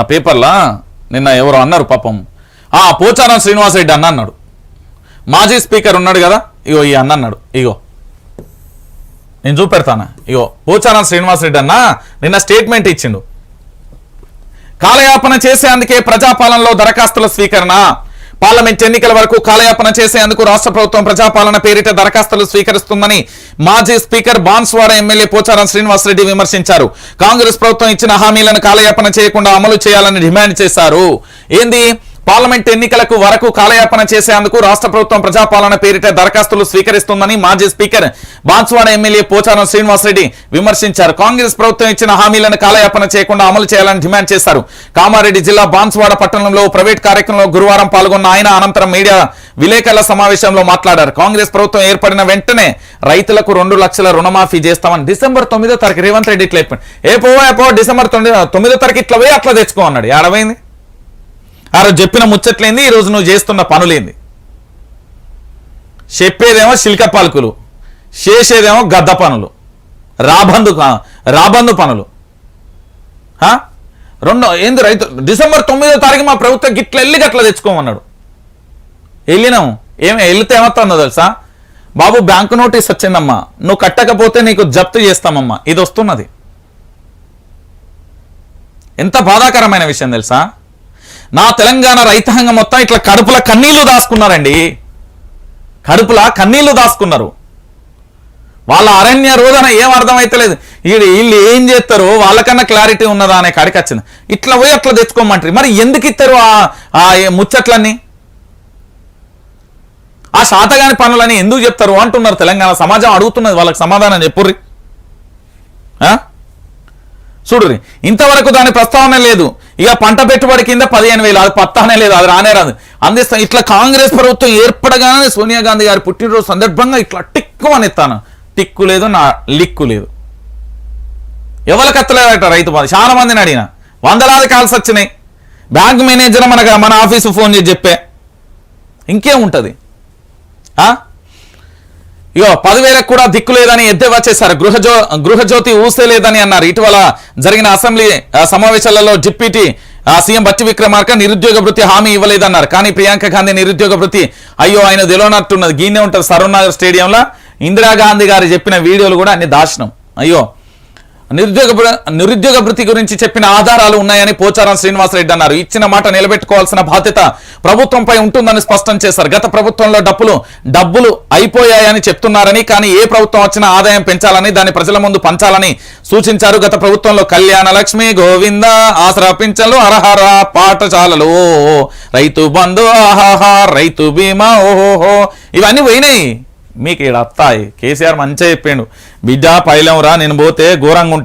నా పేపర్లా? నిన్న ఎవరో అన్నారు పాపం. ఆ పోచారం శ్రీనివాసరెడ్డి అన్న అన్నాడు. మాజీ స్పీకర్ ఉన్నాడు కదా? ఇగో ఈ అన్న అన్నాడు. ఇగో. నేను చూపెడతానా? ఇగో పోచారం శ్రీనివాసరెడ్డి అన్న నిన్న స్టేట్మెంట్ ఇచ్చిండు. కాలయాపన చేసేందుకే ప్రజాపాలనలో దరఖాస్తుల స్వీకరణ. పార్లమెంట్ ఎన్నికల వరకు కాలయాపన చేసేందుకు రాష్ట్ర ప్రభుత్వం ప్రజాపాలన పేరిట దరఖాస్తులు స్వీకరిస్తుందని మాజీ స్పీకర్ బాన్స్వాడ ఎమ్మెల్యే పోచారం శ్రీనివాసరెడ్డి విమర్శించారు. కాంగ్రెస్ ప్రభుత్వం ఇచ్చిన హామీలను కాలయాపన చేయకుండా అమలు చేయాలని డిమాండ్ చేశారు. ఏంది? పార్లమెంట్ ఎన్నికలకు వరకు కాలయాపన చేసేందుకు రాష్ట్ర ప్రభుత్వం ప్రజాపాలన పేరిట దరఖాస్తులు స్వీకరిస్తుందని మాజీ స్పీకర్ బాన్స్వాడ ఎమ్మెల్యే పోచారం శ్రీనివాసరెడ్డి విమర్శించారు. కాంగ్రెస్ ప్రభుత్వం ఇచ్చిన హామీలను కాలయాపన చేయకుండా అమలు చేయాలని డిమాండ్ చేశారు. కామారెడ్డి జిల్లా బాన్స్వాడ పట్టణంలో ప్రైవేట్ కార్యక్రమంలో గురువారం పాల్గొన్న ఆయన అనంతరం మీడియా విలేకరుల సమావేశంలో మాట్లాడారు. కాంగ్రెస్ ప్రభుత్వం ఏర్పడిన వెంటనే రైతులకు రెండు లక్షల రుణమాఫీ చేస్తామని డిసెంబర్ తొమ్మిదో తారీఖు రేవంత్ రెడ్డి ఇట్లా ఏ పోవా ఏ పో డిసెంబర్ తొమ్మిదో తొమ్మిదో తారీఖు ఇట్లా పోయి అట్లా తెచ్చుకో అన్నాడు. ఏడవైంది? ఆ రోజు చెప్పిన ముచ్చట్లేంది ఈ రోజు నువ్వు చేస్తున్న పనులేంది. చెప్పేదేమో శిల్క పలుకులు చేసేదేమో గద్ద పనులు రాబందు రాబందు పనులు. రెండో ఏంది రైతు డిసెంబర్ తొమ్మిదో తారీఖు మా ప్రభుత్వం గిట్ల వెళ్ళి గట్ల తెచ్చుకోమన్నాడు. వెళ్ళినాం ఏమి వెళ్తే ఏమవుతుందో తెలుసా? బాబు బ్యాంకు నోటీస్ వచ్చిందమ్మా నువ్వు కట్టకపోతే నీకు జప్తు చేస్తామమ్మా ఇది వస్తున్నది. ఎంత బాధాకరమైన విషయం తెలుసా? నా తెలంగాణ రైతాంగం మొత్తం ఇట్లా కడుపుల కన్నీళ్ళు దాచుకున్నారండి. కడుపుల కన్నీళ్ళు దాచుకున్నారు. వాళ్ళ అరణ్య రోజున ఏం అర్థమైతలేదు. వీడు వీళ్ళు ఏం చేస్తారు వాళ్ళకన్నా క్లారిటీ ఉన్నదా అనే కాడికి వచ్చింది ఇట్లా పోయి అట్లా తెచ్చుకోమంటారు. మరి ఎందుకు ఇస్తారు ఆ- ఆ ముచ్చట్లన్నీ? ఆ శాతగాని పనులని ఎందుకు చెప్తారు అంటున్నారు తెలంగాణ సమాజం అడుగుతున్నది వాళ్ళకి సమాధానం చెప్పుర్రి. ఆ? ఇంతవరకు దాని ప్రస్తావన లేదు. ఇక పంట పెట్టుబడి కింద పదిహేను వేలు అది పత్తానే లేదు అది రానే రాదు. అందిస్తాను. ఇట్లా కాంగ్రెస్ ప్రభుత్వం ఏర్పడగానే సోనియా గాంధీ గారి పుట్టినరోజు సందర్భంగా ఇట్లా టిక్కు అని ఎత్తాను టిక్కు లేదు నా లిక్కు లేదు. ఎవరికి ఎత్తలేదట రైతు బాధ చాలా మందిని అడిగిన. వందలాది కాల్స్ వచ్చినాయి. బ్యాంక్ మేనేజర్ మనకు మన ఆఫీసు ఫోన్ చేసి చెప్పే. ఇంకేముంటుంది ఆ? ఇగో పదివేలకు కూడా దిక్కు లేదని ఎద్దేవా చేశారు. గృహజో గృహజ్యోతి ఊసే లేదని అన్నారు. ఇటీవల జరిగిన అసెంబ్లీ సమావేశాలలో డిప్యూటీ సీఎం బట్టి విక్రమార్క నిరుద్యోగ వృత్తి హామీ ఇవ్వలేదన్నారు. కానీ ప్రియాంక గాంధీ నిరుద్యోగ వృత్తి అయ్యో ఆయన తెలియనట్టున్నది గీనే ఉంటుంది సరూనగర్ స్టేడియంలో ఇందిరాగాంధీ గారు చెప్పిన వీడియోలు కూడా అన్ని దాచినాం అయ్యో నిరుద్యోగ నిరుద్యోగ వృత్తి గురించి చెప్పిన ఆధారాలు ఉన్నాయని పోచారం శ్రీనివాసరెడ్డి అన్నారు. ఇచ్చిన మాట నిలబెట్టుకోవాల్సిన బాధ్యత ప్రభుత్వంపై ఉంటుందని స్పష్టం చేశారు. గత ప్రభుత్వంలో డబ్బులు డబ్బులు అయిపోయాయని చెప్తున్నారని కానీ ఏ ప్రభుత్వం వచ్చినా ఆదాయం పెంచాలని దాన్ని ప్రజల ముందు పంచాలని సూచించారు. గత ప్రభుత్వంలో కళ్యాణ లక్ష్మి గోవింద ఆసరా పింఛన్లు అరహర పాఠశాలలు. రైతు బంధు ఆహాహా రైతు బీమా ఓహోహో. ఇవన్నీ పోయినాయి. మీకు ఇక్కడ వస్తాయి కేసీఆర్ మంచిగా చెప్పిండు. బిడ్డ పైలం రా నేను పోతే ఘోరంగా